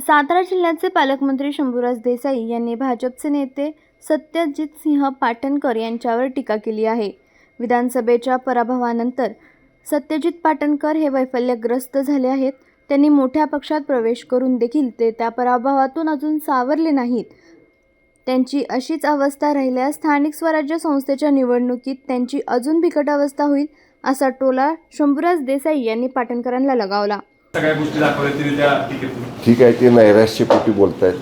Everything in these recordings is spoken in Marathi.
सातारा जिल्ह्याचे पालकमंत्री शंभूराज देसाई यांनी भाजपचे नेते सत्यजित सिंह पाटणकर यांच्यावर टीका केली आहे. विधानसभेच्या पराभवानंतर सत्यजित पाटणकर हे वैफल्यग्रस्त झाले आहेत. त्यांनी मोठ्या पक्षात प्रवेश करून देखील ते त्या पराभवातून अजून सावरले नाहीत. त्यांची अशीच अवस्था राहिल्यास स्थानिक स्वराज्य संस्थेच्या निवडणुकीत त्यांची अजून बिकट अवस्था होईल असा टोला शंभूराज देसाई यांनी पाटणकरांना लगावला. सगळ्या गोष्टी दाखवल्या ठीक आहे ते नैराश्यपोटी बोलत आहेत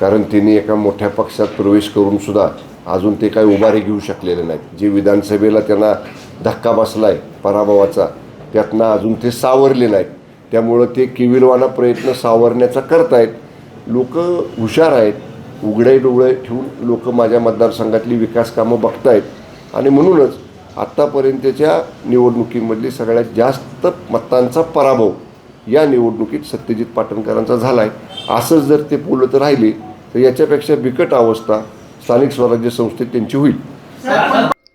कारण त्यांनी एका मोठ्या पक्षात प्रवेश करून सुद्धा अजून ते काही उभारी घेऊ शकलेले नाहीत. जे विधानसभेला त्यांना धक्का बसला आहे पराभवाचा त्यातनं अजून ते सावरले नाहीत. त्यामुळं ते किविलवाना प्रयत्न सावरण्याचा करतायत. लोक हुशार आहेत. उघडे डोळे ठेवून लोक माझ्या मतदारसंघातली विकास कामं बघतायत. आणि म्हणूनच आत्तापर्यंतच्या निवडणुकीमधली सगळ्यात जास्त मतांचा पराभव या निवडणुकीत सत्यजित पाटणकरांचा झाला आहे असंच जर ते बोलत राहिले तर याच्यापेक्षा बिकट अवस्था स्थानिक स्वराज्य संस्थेत त्यांची होईल.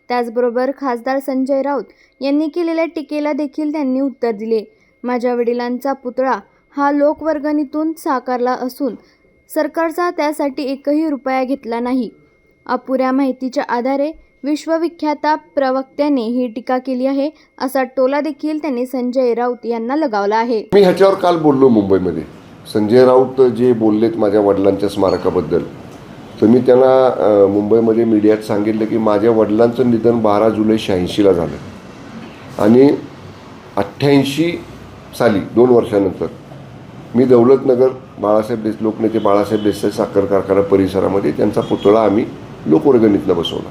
त्याचबरोबर खासदार संजय राऊत यांनी केलेल्या टीकेला देखील त्यांनी उत्तर दिले. माझ्या वडिलांचा पुतळा हा लोकवर्गणीतून साकारला असून सरकारचा त्यासाठी एकही रुपया घेतला नाही. अपुऱ्या माहितीच्या आधारे विश्वविख्यात प्रवक्त्याने ही टीका केली आहे असा टोला देखील त्यांनी संजय राऊत यांना लगावला आहे. मी ह्याच्यावर काल बोललो मुंबईमध्ये. संजय राऊत जे बोललेत माझ्या वडिलांच्या स्मारकाबद्दल तर मी त्यांना मुंबईमध्ये मीडियात सांगितलं की माझ्या वडिलांचं निधन बारा जुलै शहाऐंशीला झालं. आणि अठ्ठ्याऐंशी साली दोन वर्षानंतर मी दौलतनगर बाळासाहेब देश लोकनेते बाळासाहेब देसाई साखर कारखाना परिसरामध्ये त्यांचा पुतळा आम्ही लोकवर्गणीतनं बसवला.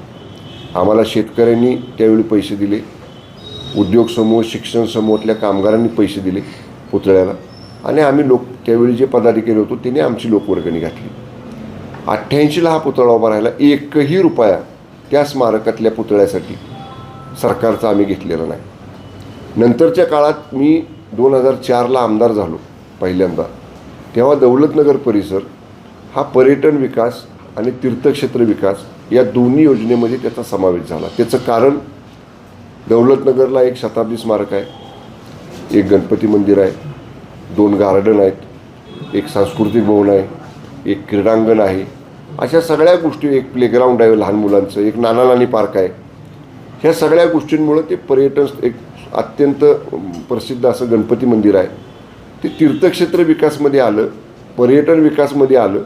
आम्हाला शेतकऱ्यांनी त्यावेळी पैसे दिले. उद्योग समूह शिक्षण समूहातल्या कामगारांनी पैसे दिले पुतळ्याला. आणि आम्ही लोक त्यावेळी जे पदाधिकारी होतो त्यांनी आमची लोकवर्गणी घातली. अठ्ठ्याऐंशीला हा पुतळा उभा राहिला. एकही रुपया त्या स्मारकातल्या पुतळ्यासाठी सरकारचा आम्ही घेतलेला नाही. नंतरच्या काळात मी दोन हजार चारला आमदार झालो पहिल्यांदा. तेव्हा दौलतनगर परिसर हा पर्यटन विकास आणि तीर्थक्षेत्र विकास या दोन्ही योजनेमध्ये त्याचा समावेश झाला. त्याचं कारण दौलतनगरला एक शताब्दी स्मारक आहे एक गणपती मंदिर आहे दोन गार्डन आहेत एक सांस्कृतिक भवन आहे एक क्रीडांगण आहे. अशा सगळ्या गोष्टी एक प्लेग्राऊंड आहे लहान मुलांचं एक नाना नानी पार्क आहे. ह्या सगळ्या गोष्टींमुळं ते पर्यटन एक अत्यंत प्रसिद्ध असं गणपती मंदिर आहे. ते तीर्थक्षेत्र विकासमध्ये आलं पर्यटन विकासमध्ये आलं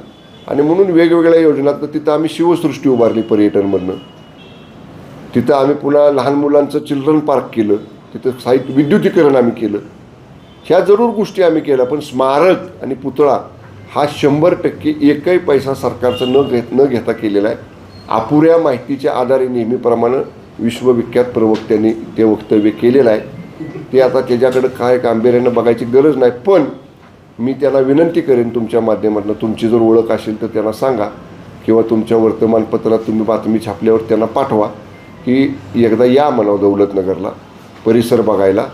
आणि म्हणून वेगवेगळ्या योजना तर तिथं आम्ही शिवसृष्टी उभारली पर्यटनमधनं. तिथं आम्ही पुन्हा लहान मुलांचं चिल्ड्रन पार्क केलं तिथं साहित्य विद्युतीकरण आम्ही केलं. ह्या जरूर गोष्टी आम्ही केल्या पण स्मारक आणि पुतळा हा शंभर टक्के एकही पैसा सरकारचा न घेत न घेता केलेला आहे. अपुऱ्या माहितीच्या आधारे नेहमीप्रमाणे विश्वविख्यात प्रवक्त्यांनी ते वक्तव्य केलेलं आहे. ते आता त्याच्याकडं काय गांभीर्यानं बघायची गरज नाही पण मी त्याला विनंती करेन तुमच्या माध्यमातून. तुमची जर ओळख असेल तर त्यांना सांगा किंवा तुमच्या वर्तमानपत्रात तुम्ही बातमी छापल्यावर त्यांना पाठवा की एकदा या म्हणावं दौलतनगरला परिसर बघायला.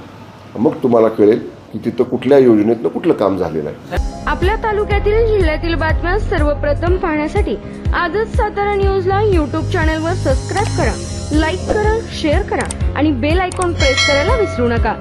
मग तुम्हाला कळेल की तिथं कुठल्या योजनेतनं कुठलं काम झालेलं आहे. आपल्या तालुक्यातील जिल्ह्यातील बातम्या सर्वप्रथम पाहण्यासाठी आजच सातारा न्यूजला यूट्यूब चॅनलवर सबस्क्राईब करा लाईक करा शेअर करा आणि बेल आयकॉन प्रेस करायला विसरू नका.